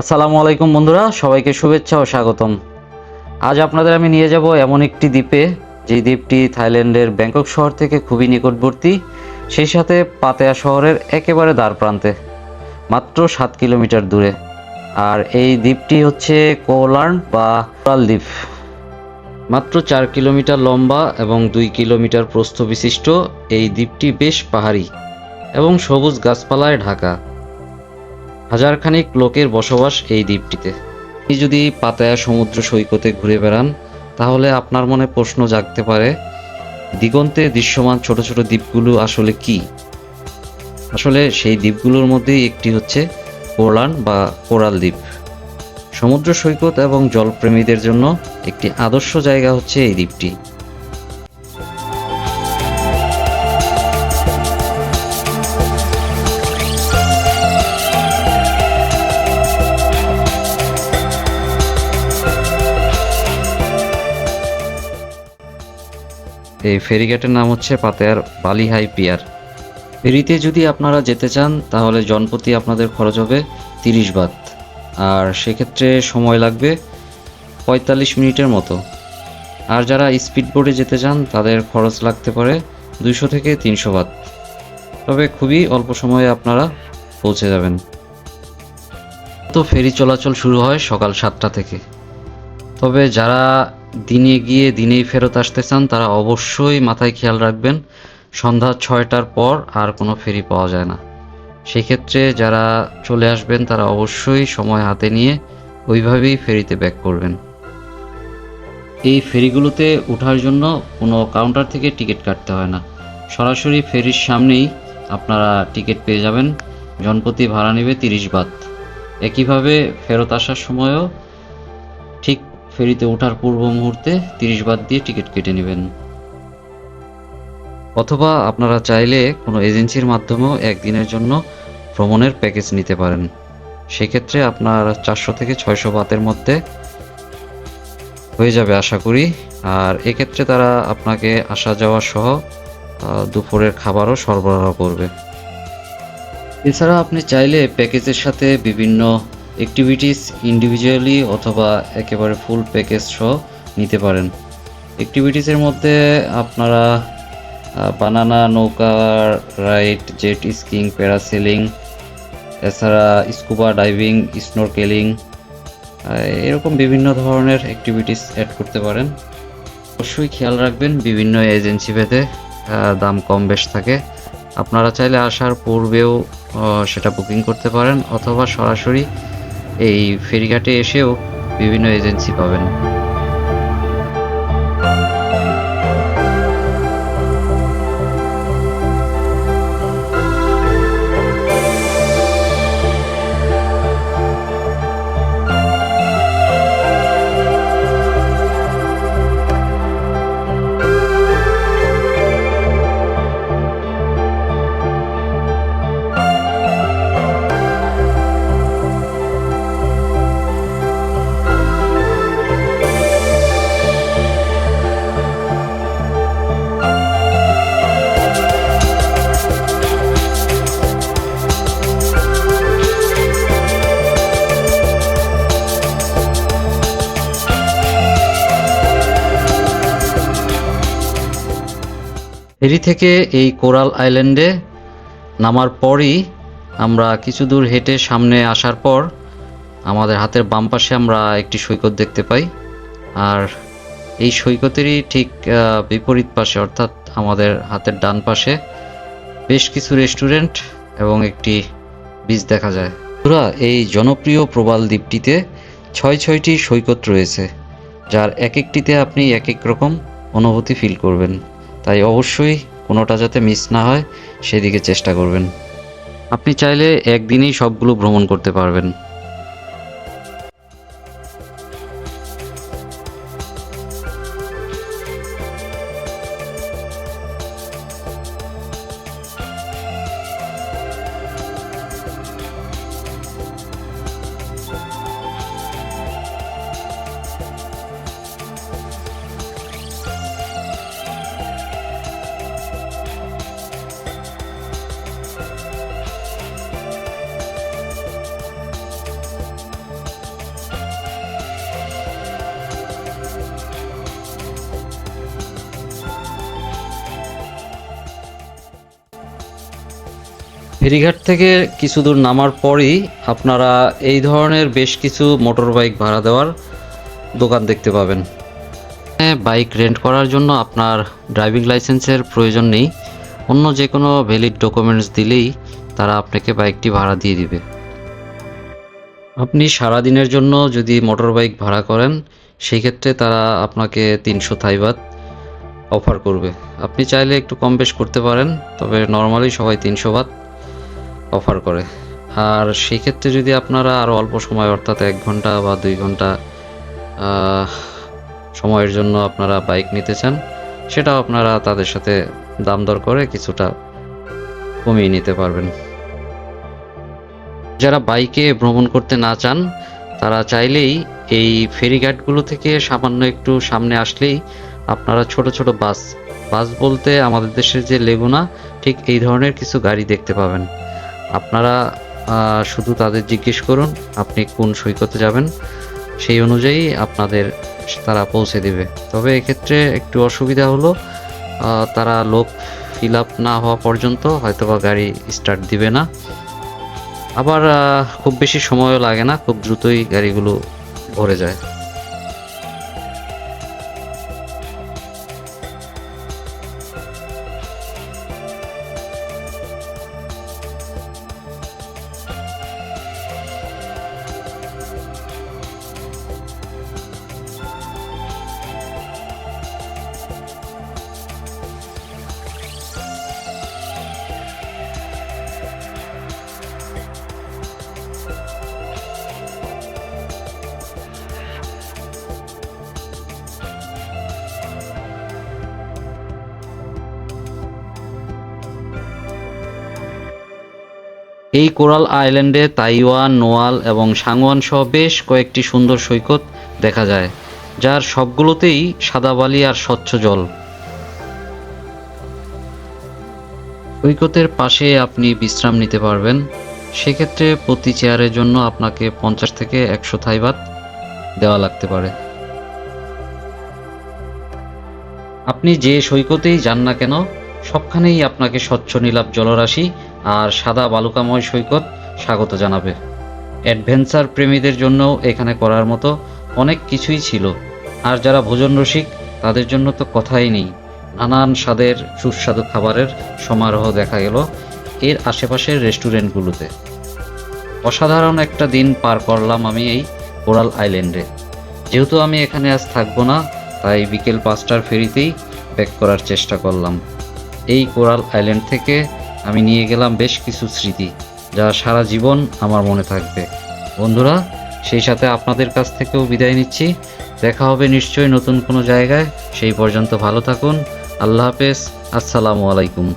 আসসালামু আলাইকুম বন্ধুরা, সবাইকে শুভেচ্ছা ও স্বাগতম। আজ আপনাদের আমি নিয়ে যাব এমন একটি দ্বীপে, যে দ্বীপটি থাইল্যান্ডের ব্যাংকক শহর থেকে খুবই নিকটবর্তী, সেই সাথে পাতেয়া শহরের একেবারে দ্বার প্রান্তে, মাত্র সাত কিলোমিটার দূরে। আর এই দ্বীপটি হচ্ছে কোলার্ন বা কোরাল দ্বীপ। মাত্র চার কিলোমিটার লম্বা এবং দুই কিলোমিটার প্রস্থ বিশিষ্ট এই দ্বীপটি বেশ পাহাড়ি এবং সবুজ গাছপালায় ঢাকা। হাজারখানিক লোকের বসবাস এই দ্বীপটিতে। আপনি যদি পাতায়া সমুদ্র সৈকতে ঘুরে বেড়ান, তাহলে আপনার মনে প্রশ্ন জাগতে পারে, দিগন্তে দৃশ্যমান ছোট ছোট দ্বীপগুলো আসলে কি? আসলে সেই দ্বীপগুলোর মধ্যেই একটি হচ্ছে কোরলান বা কোরাল দ্বীপ। সমুদ্র সৈকত এবং জলপ্রেমীদের জন্য একটি আদর্শ জায়গা হচ্ছে এই দ্বীপটি। এই ফেরিঘাটের নাম হচ্ছে পাতেয়ার বালিহাই পিয়ার। ফেরিতে যদি আপনারা যেতে চান, তাহলে জনপ্রতি আপনাদের খরচ হবে তিরিশ বাত। আর সেক্ষেত্রে সময় লাগবে পঁয়তাল্লিশ মিনিটের মতো। আর যারা স্পিড বোটে যেতে চান, তাদের খরচ লাগতে পারে দুইশো থেকে তিনশো বাত। তবে খুবই অল্প সময়ে আপনারা পৌঁছে যাবেন। তো ফেরি চলাচল শুরু হয় সকাল সাতটা থেকে। তবে যারা দিনে গিয়ে দিনেই ফেরত আসতে চান, তারা অবশ্যই মাথায় খেয়াল রাখবেন, সন্ধ্যা ছয়টার পর আর কোনো ফেরি পাওয়া যায় না। সেক্ষেত্রে যারা চলে আসবেন, তারা অবশ্যই সময় হাতে নিয়ে ওইভাবেই ফেরিতে ব্যাক করবেন। এই ফেরিগুলোতে ওঠার জন্য কোনো কাউন্টার থেকে টিকিট কাটতে হয় না। সরাসরি ফেরির সামনেই আপনারা টিকিট পেয়ে যাবেন। জনপ্রতি ভাড়া নেবে তিরিশ বাত। একইভাবে ফেরত আসার সময়ও ফেরিতে ওঠার পূর্ব মুহূর্তে তিরিশ বাদ দিয়ে টিকিট কেটে নেবেন। অথবা আপনারা চাইলে কোনো এজেন্সির মাধ্যমেও একদিনের জন্য ভ্রমণের প্যাকেজ নিতে পারেন। সেক্ষেত্রে আপনার চারশো থেকে ছয়শো বাতের মধ্যে হয়ে যাবে আশা করি। আর এক্ষেত্রে তারা আপনাকে আসা যাওয়া সহ দুপুরের খাবারও সরবরাহ করবে। এছাড়া আপনি চাইলে প্যাকেজের সাথে বিভিন্ন অ্যাক্টিভিটিস ইন্ডিভিজুয়ালি অথবা একেবারে ফুল প্যাকেজ সহ নিতে পারেন। অ্যাক্টিভিটিসের মধ্যে আপনারা বানানা নৌকা রাইড জেট স্কিং প্যারাসেলিং এছাড়া স্কুবা ডাইভিং স্নোরকেলিং এরকম বিভিন্ন ধরনের অ্যাক্টিভিটিস অ্যাড করতে পারেন। অবশ্যই খেয়াল রাখবেন, বিভিন্ন এজেন্সি ভেদে দাম কম বেশ থাকে। আপনারা চাইলে আসার পূর্বেও সেটা বুকিং করতে পারেন অথবা সরাসরি এই ফেরিঘাটে এসেও বিভিন্ন এজেন্সি পাবেন। ফেরি থেকে এই কোরাল আইল্যান্ডে নামার পরই আমরা কিছু দূর হেঁটে সামনে আসার পর আমাদের হাতের বাম পাশে আমরা একটি সৈকত দেখতে পাই। আর এই সৈকতেরই ঠিক বিপরীত পাশে, অর্থাৎ আমাদের হাতের ডান পাশে বেশ কিছু রেস্টুরেন্ট এবং একটি বীজ দেখা যায়। পুরা এই জনপ্রিয় প্রবাল দ্বীপটিতে ছয় ছয়টি সৈকত রয়েছে, যার এক একটিতে আপনি এক এক রকম অনুভূতি ফিল করবেন। তাই অবশ্যই কোনোটা যাতে মিস না হয়, সেদিকে চেষ্টা করবেন। আপনি চাইলে একদিনেই সবগুলো ভ্রমণ করতে পারবেন। ফেরিঘাট থেকে কিছু দূর নামার পরই আপনারা এই ধরনের বেশ কিছু মোটর বাইক ভাড়া দেওয়ার দোকান দেখতে পাবেন। বাইক রেন্ট করার জন্য আপনার ড্রাইভিং লাইসেন্সের প্রয়োজন নেই। অন্য যে কোনো ভ্যালিড ডকুমেন্টস দিলেই তারা আপনাকে বাইকটি ভাড়া দিয়ে দিবে। আপনি সারাদিনের জন্য যদি মোটর বাইক ভাড়া করেন সেই ক্ষেত্রে তারা আপনাকে তিনশো থাইবাত অফার করবে। আপনি চাইলে একটু কম বেশ করতে পারেন, তবে নর্মালি সবাই তিনশো বাত অফার করে। আর সেই ক্ষেত্রে যদি আপনারা আরও অল্প সময়, অর্থাৎ এক ঘণ্টা বা দুই ঘণ্টা সময়ের জন্য আপনারা বাইক নিতে চান, সেটাও আপনারা তাদের সাথে দাম দর করে কিছুটা কমিয়ে নিতে পারবেন। যারা বাইকে ভ্রমণ করতে না চান, তারা চাইলেই এই ফেরিঘাটগুলো থেকে সামান্য একটু সামনে আসলেই আপনারা ছোট ছোট বাস বাস বলতে আমাদের দেশের যে লেগুনা ঠিক এই ধরনের কিছু গাড়ি দেখতে পাবেন। আপনারা শুধু তাদের জিজ্ঞেস করুন আপনি কোন সৈকতে যাবেন, সেই অনুযায়ী আপনাদের তারা পৌঁছে দেবে। তবে এক্ষেত্রে একটু অসুবিধা হলো তারা লোক ফিল আপ না হওয়া পর্যন্ত হয়তোবা গাড়ি স্টার্ট দিবে না। আবার খুব বেশি সময়ও লাগে না, খুব দ্রুতই গাড়িগুলো ভরে যায়। এই কোরাল আইল্যান্ডে তাইওয়ান, নোয়াল এবং সাংওয়ান সহ বেশ কয়েকটি সুন্দর সৈকত দেখা যায়, যার সবগুলোতেই সাদা বালি আর স্বচ্ছ জল। সৈকতের পাশে আপনি বিশ্রাম নিতে পারবেন। সেক্ষেত্রে প্রতি চেয়ারের জন্য আপনাকে পঞ্চাশ থেকে একশো থাইবাত দেওয়া লাগতে পারে। আপনি যে সৈকতেই যান না কেন, সবখানেই আপনাকে স্বচ্ছ নীলাভ জলরাশি আর সাদা বালুকাময় সৈকত স্বাগত জানাবে। অ্যাডভেঞ্চার প্রেমীদের জন্যও এখানে করার মতো অনেক কিছুই ছিল। আর যারা ভোজন রসিক, তাদের জন্য তো কথাই নেই। নানান স্বাদের সুস্বাদু খাবারের সমারোহ দেখা গেল এর আশেপাশের রেস্টুরেন্টগুলোতে। অসাধারণ একটা দিন পার করলাম আমি এই কোরাল আইল্যান্ডে। যেহেতু আমি এখানে আজ থাকব না, তাই বিকেল পাঁচটার ফেরিতেই ব্যাক করার চেষ্টা করলাম। এই কোরাল আইল্যান্ড থেকে আমি নিয়ে গেলাম বেশ কিছু স্মৃতি, যা সারা জীবন আমার মনে থাকবে। বন্ধুরা, সেই সাথে আপনাদের কাছ থেকেও বিদায় নিচ্ছি। দেখা হবে নিশ্চয়ই নতুন কোনো জায়গায়। সেই পর্যন্ত ভালো থাকুন। আল্লাহ হাফেজ। আসসালামু আলাইকুম।